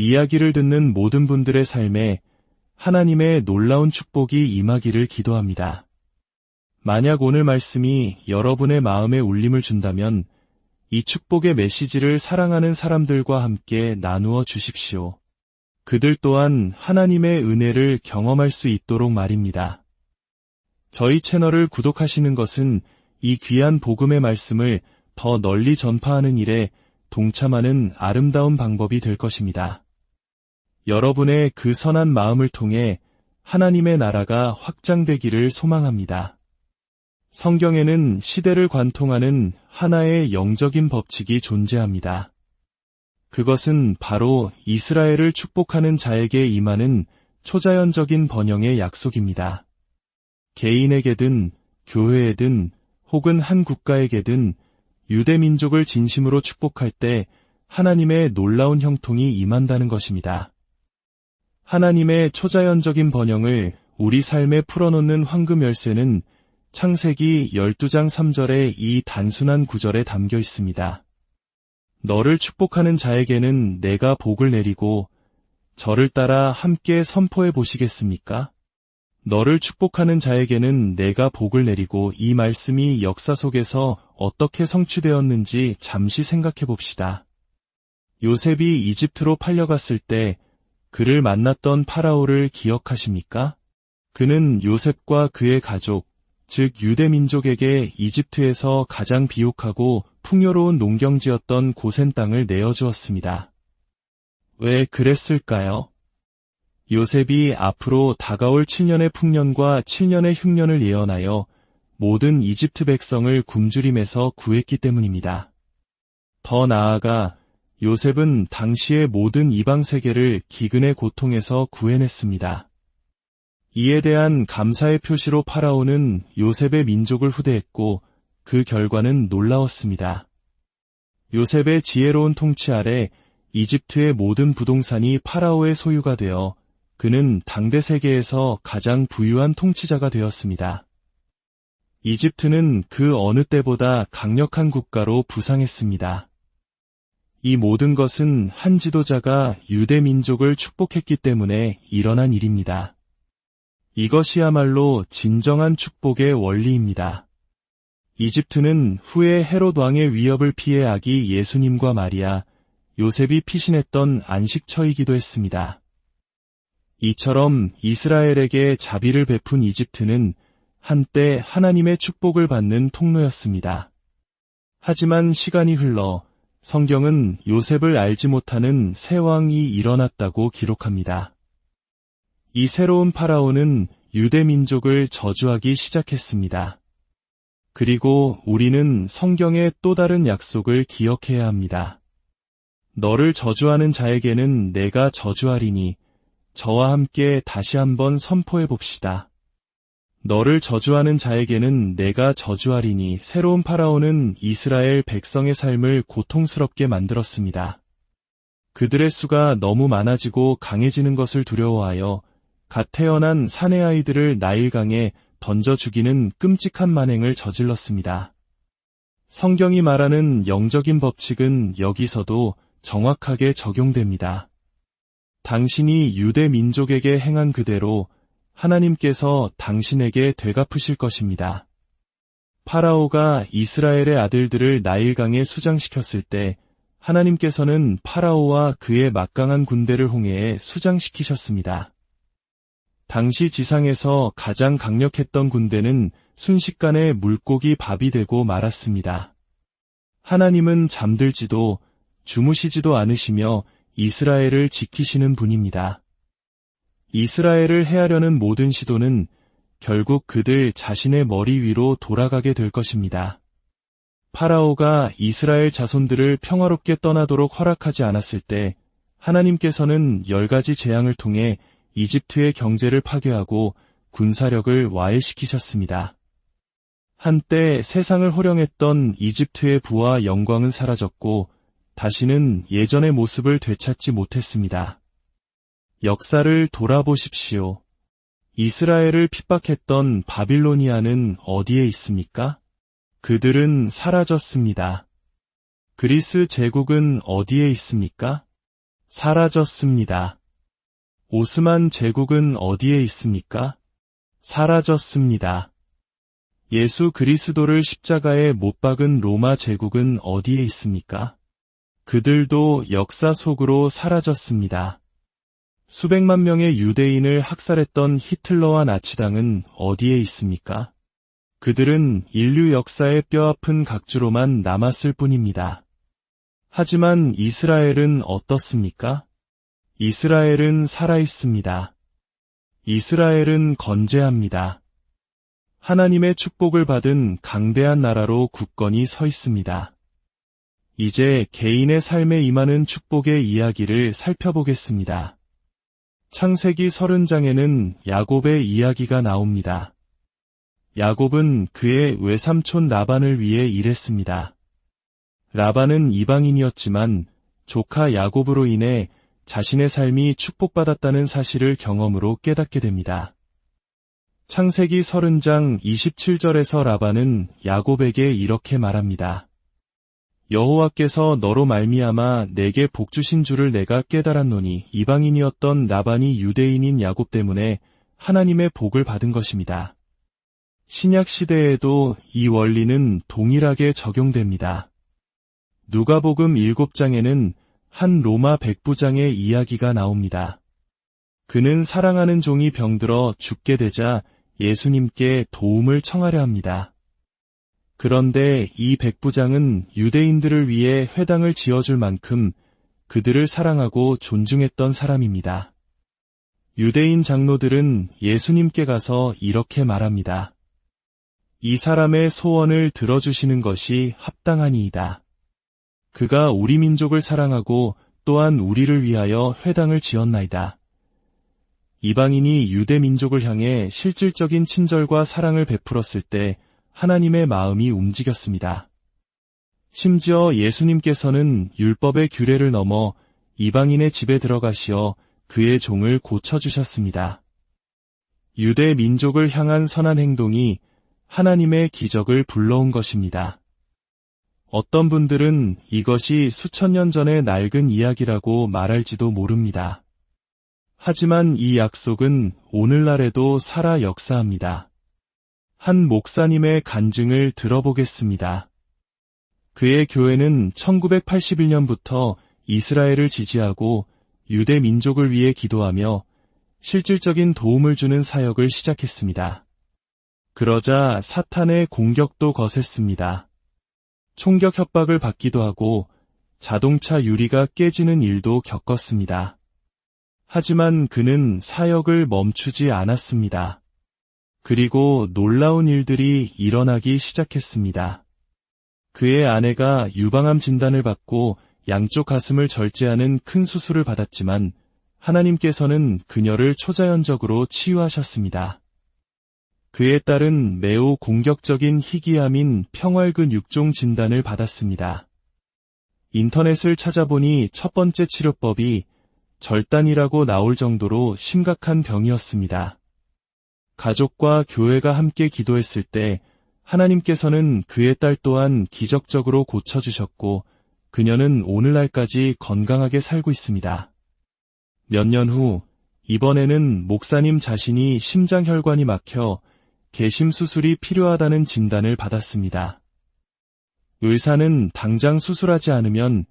이야기를 듣는 모든 분들의 삶에 하나님의 놀라운 축복이 임하기를 기도합니다. 만약 오늘 말씀이 여러분의 마음에 울림을 준다면 이 축복의 메시지를 사랑하는 사람들과 함께 나누어 주십시오. 그들 또한 하나님의 은혜를 경험할 수 있도록 말입니다. 저희 채널을 구독하시는 것은 이 귀한 복음의 말씀을 더 널리 전파하는 일에 동참하는 아름다운 방법이 될 것입니다. 여러분의 그 선한 마음을 통해 하나님의 나라가 확장되기를 소망합니다. 성경에는 시대를 관통하는 하나의 영적인 법칙이 존재합니다. 그것은 바로 이스라엘을 축복하는 자에게 임하는 초자연적인 번영의 약속입니다. 개인에게든 교회에든 혹은 한 국가에게든 유대 민족을 진심으로 축복할 때 하나님의 놀라운 형통이 임한다는 것입니다. 하나님의 초자연적인 번영을 우리 삶에 풀어놓는 황금 열쇠는 창세기 12장 3절의 이 단순한 구절에 담겨 있습니다. 너를 축복하는 자에게는 내가 복을 내리고 저를 따라 함께 선포해 보시겠습니까? 너를 축복하는 자에게는 내가 복을 내리고 이 말씀이 역사 속에서 어떻게 성취되었는지 잠시 생각해 봅시다. 요셉이 이집트로 팔려갔을 때 그를 만났던 파라오를 기억하십니까? 그는 요셉과 그의 가족, 즉 유대 민족에게 이집트에서 가장 비옥하고 풍요로운 농경지였던 고센 땅을 내어주었습니다. 왜 그랬을까요? 요셉이 앞으로 다가올 7년의 풍년과 7년의 흉년을 예언하여 모든 이집트 백성을 굶주림에서 구했기 때문입니다. 더 나아가 요셉은 당시의 모든 이방 세계를 기근의 고통에서 구해냈습니다. 이에 대한 감사의 표시로 파라오는 요셉의 민족을 후대했고 그 결과는 놀라웠습니다. 요셉의 지혜로운 통치 아래 이집트의 모든 부동산이 파라오의 소유가 되어 그는 당대 세계에서 가장 부유한 통치자가 되었습니다. 이집트는 그 어느 때보다 강력한 국가로 부상했습니다. 이 모든 것은 한 지도자가 유대 민족을 축복했기 때문에 일어난 일입니다. 이것이야말로 진정한 축복의 원리입니다. 이집트는 후에 헤롯 왕의 위협을 피해 아기 예수님과 마리아, 요셉이 피신했던 안식처이기도 했습니다. 이처럼 이스라엘에게 자비를 베푼 이집트는 한때 하나님의 축복을 받는 통로였습니다. 하지만 시간이 흘러 성경은 요셉을 알지 못하는 새 왕이 일어났다고 기록합니다. 이 새로운 파라오는 유대 민족을 저주하기 시작했습니다. 그리고 우리는 성경의 또 다른 약속을 기억해야 합니다. 너를 저주하는 자에게는 내가 저주하리니 저와 함께 다시 한번 선포해 봅시다. 너를 저주하는 자에게는 내가 저주하리니 새로운 파라오는 이스라엘 백성의 삶을 고통스럽게 만들었습니다. 그들의 수가 너무 많아지고 강해지는 것을 두려워하여 갓 태어난 사내 아이들을 나일강에 던져 죽이는 끔찍한 만행을 저질렀습니다. 성경이 말하는 영적인 법칙은 여기서도 정확하게 적용됩니다. 당신이 유대 민족에게 행한 그대로 하나님께서 당신에게 되갚으실 것입니다. 파라오가 이스라엘의 아들들을 나일강에 수장시켰을 때 하나님께서는 파라오와 그의 막강한 군대를 홍해에 수장시키셨습니다. 당시 지상에서 가장 강력했던 군대는 순식간에 물고기 밥이 되고 말았습니다. 하나님은 잠들지도 주무시지도 않으시며 이스라엘을 지키시는 분입니다. 이스라엘을 해하려는 모든 시도는 결국 그들 자신의 머리 위로 돌아가게 될 것입니다. 파라오가 이스라엘 자손들을 평화롭게 떠나도록 허락하지 않았을 때 하나님께서는 열 가지 재앙을 통해 이집트의 경제를 파괴하고 군사력을 와해시키셨습니다. 한때 세상을 호령했던 이집트의 부와 영광은 사라졌고 다시는 예전의 모습을 되찾지 못했습니다. 역사를 돌아보십시오. 이스라엘을 핍박했던 바빌로니아는 어디에 있습니까? 그들은 사라졌습니다. 그리스 제국은 어디에 있습니까? 사라졌습니다. 오스만 제국은 어디에 있습니까? 사라졌습니다. 예수 그리스도를 십자가에 못 박은 로마 제국은 어디에 있습니까? 그들도 역사 속으로 사라졌습니다. 수백만 명의 유대인을 학살했던 히틀러와 나치당은 어디에 있습니까? 그들은 인류 역사의 뼈아픈 각주로만 남았을 뿐입니다. 하지만 이스라엘은 어떻습니까? 이스라엘은 살아있습니다. 이스라엘은 건재합니다. 하나님의 축복을 받은 강대한 나라로 굳건히 서 있습니다. 이제 개인의 삶에 임하는 축복의 이야기를 살펴보겠습니다. 창세기 30장에는 야곱의 이야기가 나옵니다. 야곱은 그의 외삼촌 라반을 위해 일했습니다. 라반은 이방인이었지만 조카 야곱으로 인해 자신의 삶이 축복받았다는 사실을 경험으로 깨닫게 됩니다. 창세기 30장 27절에서 라반은 야곱에게 이렇게 말합니다. 여호와께서 너로 말미암아 내게 복 주신 줄을 내가 깨달았노니 이방인이었던 라반이 유대인인 야곱 때문에 하나님의 복을 받은 것입니다. 신약 시대에도 이 원리는 동일하게 적용됩니다. 누가복음 7장에는 한 로마 백부장의 이야기가 나옵니다. 그는 사랑하는 종이 병들어 죽게 되자 예수님께 도움을 청하려 합니다. 그런데 이 백부장은 유대인들을 위해 회당을 지어줄 만큼 그들을 사랑하고 존중했던 사람입니다. 유대인 장로들은 예수님께 가서 이렇게 말합니다. 이 사람의 소원을 들어주시는 것이 합당하니이다. 그가 우리 민족을 사랑하고 또한 우리를 위하여 회당을 지었나이다. 이방인이 유대 민족을 향해 실질적인 친절과 사랑을 베풀었을 때 하나님의 마음이 움직였습니다. 심지어 예수님께서는 율법의 규례를 넘어 이방인의 집에 들어가시어 그의 종을 고쳐주셨습니다. 유대 민족을 향한 선한 행동이 하나님의 기적을 불러온 것입니다. 어떤 분들은 이것이 수천 년 전의 낡은 이야기라고 말할지도 모릅니다. 하지만 이 약속은 오늘날에도 살아 역사합니다. 한 목사님의 간증을 들어보겠습니다. 그의 교회는 1981년부터 이스라엘을 지지하고 유대 민족을 위해 기도하며 실질적인 도움을 주는 사역을 시작했습니다. 그러자 사탄의 공격도 거셌습니다. 총격 협박을 받기도 하고 자동차 유리가 깨지는 일도 겪었습니다. 하지만 그는 사역을 멈추지 않았습니다. 그리고 놀라운 일들이 일어나기 시작했습니다. 그의 아내가 유방암 진단을 받고 양쪽 가슴을 절제하는 큰 수술을 받았지만 하나님께서는 그녀를 초자연적으로 치유하셨습니다. 그의 딸은 매우 공격적인 희귀암인 평활근 6종 진단을 받았습니다. 인터넷을 찾아보니 첫 번째 치료법이 절단이라고 나올 정도로 심각한 병이었습니다. 가족과 교회가 함께 기도했을 때 하나님께서는 그의 딸 또한 기적적으로 고쳐주셨고 그녀는 오늘날까지 건강하게 살고 있습니다. 몇 년 후, 이번에는 목사님 자신이 심장혈관이 막혀 개심 수술이 필요하다는 진단을 받았습니다. 의사는 당장 수술하지 않으면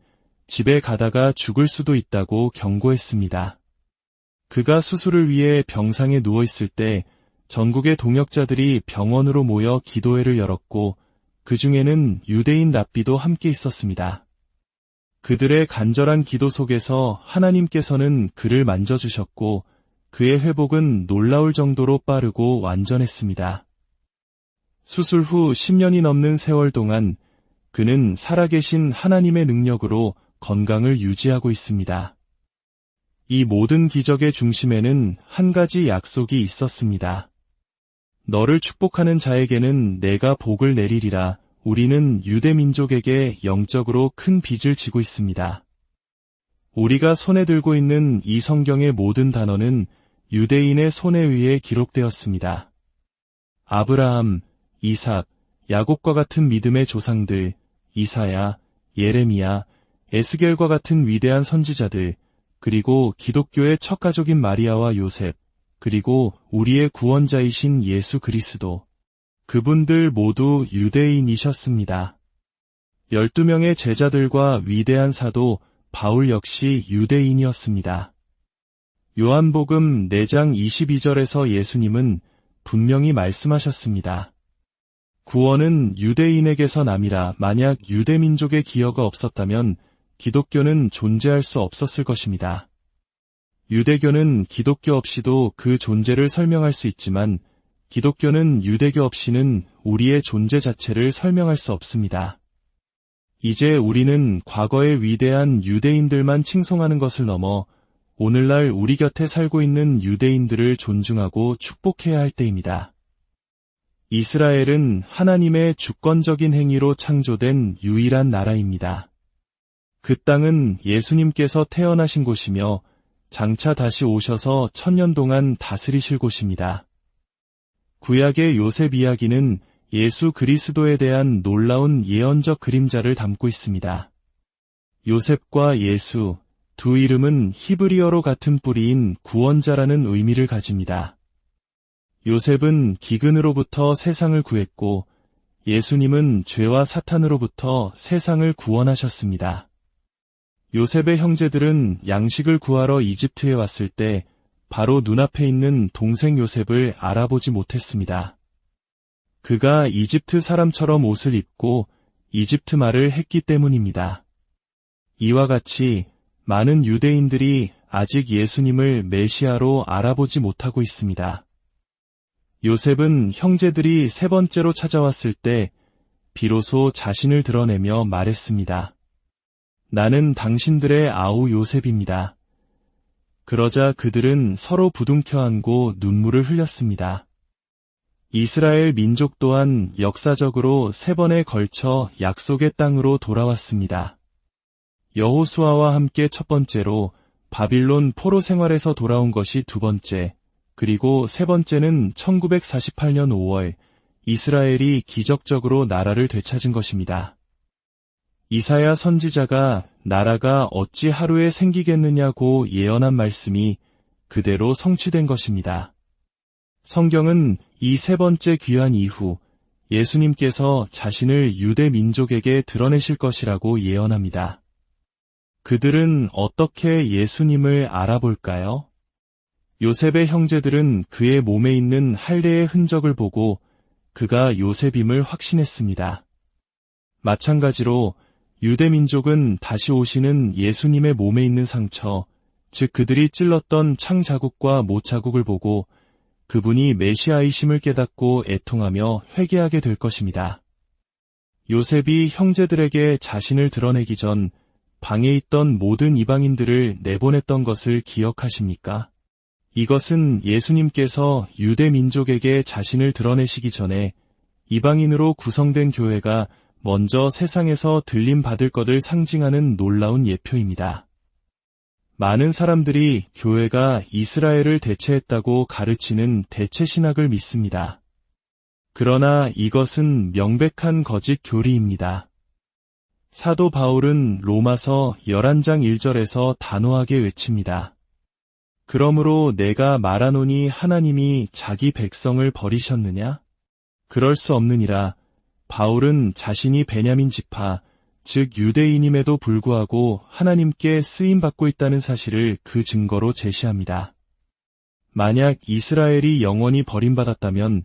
집에 가다가 죽을 수도 있다고 경고했습니다. 그가 수술을 위해 병상에 누워 있을 때 전국의 동역자들이 병원으로 모여 기도회를 열었고 그 중에는 유대인 랍비도 함께 있었습니다. 그들의 간절한 기도 속에서 하나님께서는 그를 만져주셨고 그의 회복은 놀라울 정도로 빠르고 완전했습니다. 수술 후 10년이 넘는 세월 동안 그는 살아계신 하나님의 능력으로 건강을 유지하고 있습니다. 이 모든 기적의 중심에는 한 가지 약속이 있었습니다. 너를 축복하는 자에게는 내가 복을 내리리라 우리는 유대 민족에게 영적으로 큰 빚을 지고 있습니다. 우리가 손에 들고 있는 이 성경의 모든 단어는 유대인의 손에 의해 기록되었습니다. 아브라함, 이삭, 야곱과 같은 믿음의 조상들, 이사야, 예레미야, 에스겔과 같은 위대한 선지자들, 그리고 기독교의 첫 가족인 마리아와 요셉, 그리고 우리의 구원자이신 예수 그리스도. 그분들 모두 유대인이셨습니다. 12명의 제자들과 위대한 사도 바울 역시 유대인이었습니다. 요한복음 4장 22절에서 예수님은 분명히 말씀하셨습니다. 구원은 유대인에게서 남이라 만약 유대민족의 기여가 없었다면 기독교는 존재할 수 없었을 것입니다. 유대교는 기독교 없이도 그 존재를 설명할 수 있지만 기독교는 유대교 없이는 우리의 존재 자체를 설명할 수 없습니다. 이제 우리는 과거의 위대한 유대인들만 칭송하는 것을 넘어 오늘날 우리 곁에 살고 있는 유대인들을 존중하고 축복해야 할 때입니다. 이스라엘은 하나님의 주권적인 행위로 창조된 유일한 나라입니다. 그 땅은 예수님께서 태어나신 곳이며 장차 다시 오셔서 천년 동안 다스리실 곳입니다. 구약의 요셉 이야기는 예수 그리스도에 대한 놀라운 예언적 그림자를 담고 있습니다. 요셉과 예수 두 이름은 히브리어로 같은 뿌리인 구원자라는 의미를 가집니다. 요셉은 기근으로부터 세상을 구했고 예수님은 죄와 사탄으로부터 세상을 구원하셨습니다. 요셉의 형제들은 양식을 구하러 이집트에 왔을 때 바로 눈앞에 있는 동생 요셉을 알아보지 못했습니다. 그가 이집트 사람처럼 옷을 입고 이집트 말을 했기 때문입니다. 이와 같이 많은 유대인들이 아직 예수님을 메시아로 알아보지 못하고 있습니다. 요셉은 형제들이 세 번째로 찾아왔을 때 비로소 자신을 드러내며 말했습니다. 나는 당신들의 아우 요셉입니다. 그러자 그들은 서로 부둥켜 안고 눈물을 흘렸습니다. 이스라엘 민족 또한 역사적으로 세 번에 걸쳐 약속의 땅으로 돌아왔습니다. 여호수아와 함께 첫 번째로 바빌론 포로 생활에서 돌아온 것이 두 번째, 그리고 세 번째는 1948년 5월 이스라엘이 기적적으로 나라를 되찾은 것입니다. 이사야 선지자가 나라가 어찌 하루에 생기겠느냐고 예언한 말씀이 그대로 성취된 것입니다. 성경은 이 세 번째 귀환 이후 예수님께서 자신을 유대 민족에게 드러내실 것이라고 예언합니다. 그들은 어떻게 예수님을 알아볼까요? 요셉의 형제들은 그의 몸에 있는 할례의 흔적을 보고 그가 요셉임을 확신했습니다. 마찬가지로 유대민족은 다시 오시는 예수님의 몸에 있는 상처, 즉 그들이 찔렀던 창 자국과 못 자국을 보고 그분이 메시아이심을 깨닫고 애통하며 회개하게 될 것입니다. 요셉이 형제들에게 자신을 드러내기 전 방에 있던 모든 이방인들을 내보냈던 것을 기억하십니까? 이것은 예수님께서 유대 민족에게 자신을 드러내시기 전에 이방인으로 구성된 교회가 먼저 세상에서 들림 받을 것을 상징하는 놀라운 예표입니다. 많은 사람들이 교회가 이스라엘을 대체했다고 가르치는 대체 신학을 믿습니다. 그러나 이것은 명백한 거짓 교리입니다. 사도 바울은 로마서 11장 1절에서 단호하게 외칩니다. 그러므로 내가 말하노니 하나님이 자기 백성을 버리셨느냐? 그럴 수 없느니라. 바울은 자신이 베냐민 지파, 즉 유대인임에도 불구하고 하나님께 쓰임 받고 있다는 사실을 그 증거로 제시합니다. 만약 이스라엘이 영원히 버림받았다면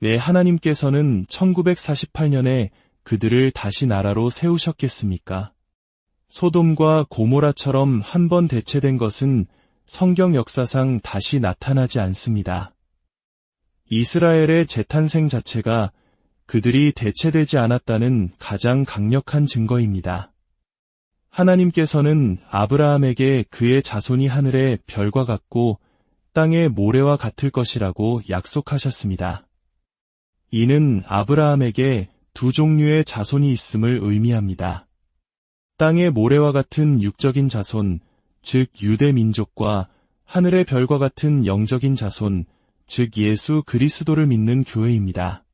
왜 하나님께서는 1948년에 그들을 다시 나라로 세우셨겠습니까? 소돔과 고모라처럼 한 번 대체된 것은 성경 역사상 다시 나타나지 않습니다. 이스라엘의 재탄생 자체가 그들이 대체되지 않았다는 가장 강력한 증거입니다. 하나님께서는 아브라함에게 그의 자손이 하늘의 별과 같고 땅의 모래와 같을 것이라고 약속하셨습니다. 이는 아브라함에게 두 종류의 자손이 있음을 의미합니다. 땅의 모래와 같은 육적인 자손, 즉 유대 민족과 하늘의 별과 같은 영적인 자손, 즉 예수 그리스도를 믿는 교회입니다.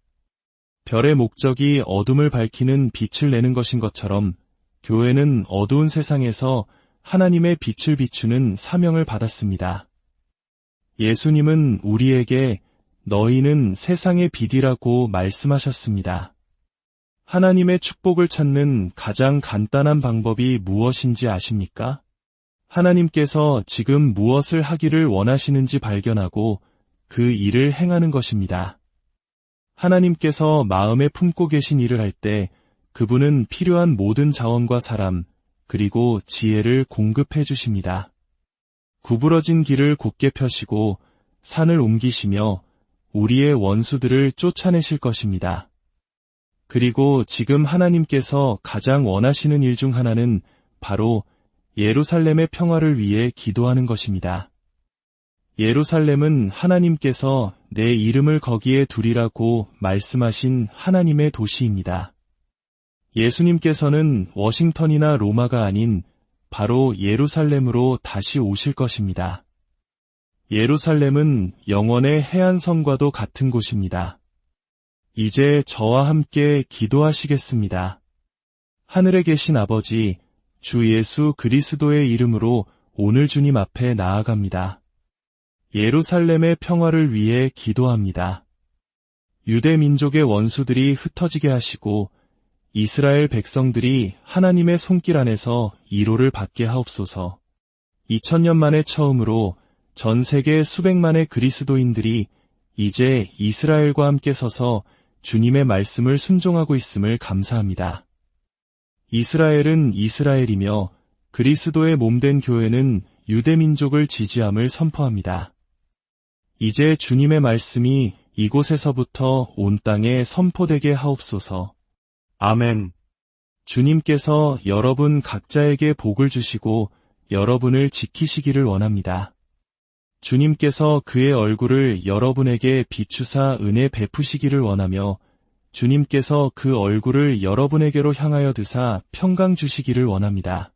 별의 목적이 어둠을 밝히는 빛을 내는 것인 것처럼 교회는 어두운 세상에서 하나님의 빛을 비추는 사명을 받았습니다. 예수님은 우리에게 너희는 세상의 빛이라고 말씀하셨습니다. 하나님의 축복을 찾는 가장 간단한 방법이 무엇인지 아십니까? 하나님께서 지금 무엇을 하기를 원하시는지 발견하고 그 일을 행하는 것입니다. 하나님께서 마음에 품고 계신 일을 할 때 그분은 필요한 모든 자원과 사람, 그리고 지혜를 공급해 주십니다. 구부러진 길을 곧게 펴시고 산을 옮기시며 우리의 원수들을 쫓아내실 것입니다. 그리고 지금 하나님께서 가장 원하시는 일 중 하나는 바로 예루살렘의 평화를 위해 기도하는 것입니다. 예루살렘은 하나님께서 내 이름을 거기에 두리라고 말씀하신 하나님의 도시입니다. 예수님께서는 워싱턴이나 로마가 아닌 바로 예루살렘으로 다시 오실 것입니다. 예루살렘은 영원의 해안선과도 같은 곳입니다. 이제 저와 함께 기도하시겠습니다. 하늘에 계신 아버지, 주 예수 그리스도의 이름으로 오늘 주님 앞에 나아갑니다. 예루살렘의 평화를 위해 기도합니다. 유대 민족의 원수들이 흩어지게 하시고 이스라엘 백성들이 하나님의 손길 안에서 이로를 받게 하옵소서. 2000년 만에 처음으로 전 세계 수백만의 그리스도인들이 이제 이스라엘과 함께 서서 주님의 말씀을 순종하고 있음을 감사합니다. 이스라엘은 이스라엘이며 그리스도의 몸된 교회는 유대민족을 지지함을 선포합니다. 이제 주님의 말씀이 이곳에서부터 온 땅에 선포되게 하옵소서. 아멘. 주님께서 여러분 각자에게 복을 주시고 여러분을 지키시기를 원합니다. 주님께서 그의 얼굴을 여러분에게 비추사 은혜 베푸시기를 원하며 주님께서 그 얼굴을 여러분에게로 향하여 드사 평강 주시기를 원합니다.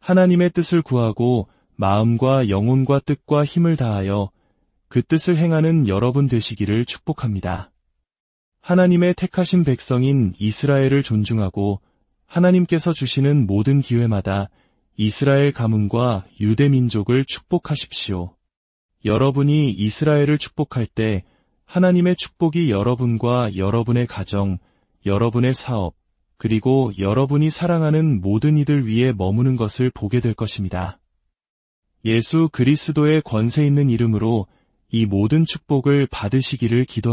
하나님의 뜻을 구하고 마음과 영혼과 뜻과 힘을 다하여 그 뜻을 행하는 여러분 되시기를 축복합니다. 하나님의 택하신 백성인 이스라엘을 존중하고 하나님께서 주시는 모든 기회마다 이스라엘 가문과 유대 민족을 축복하십시오. 여러분이 이스라엘을 축복할 때 하나님의 축복이 여러분과 여러분의 가정, 여러분의 사업, 그리고 여러분이 사랑하는 모든 이들 위에 머무는 것을 보게 될 것입니다. 예수 그리스도의 권세 있는 이름으로 이 모든 축복을 받으시기를 기도합니다.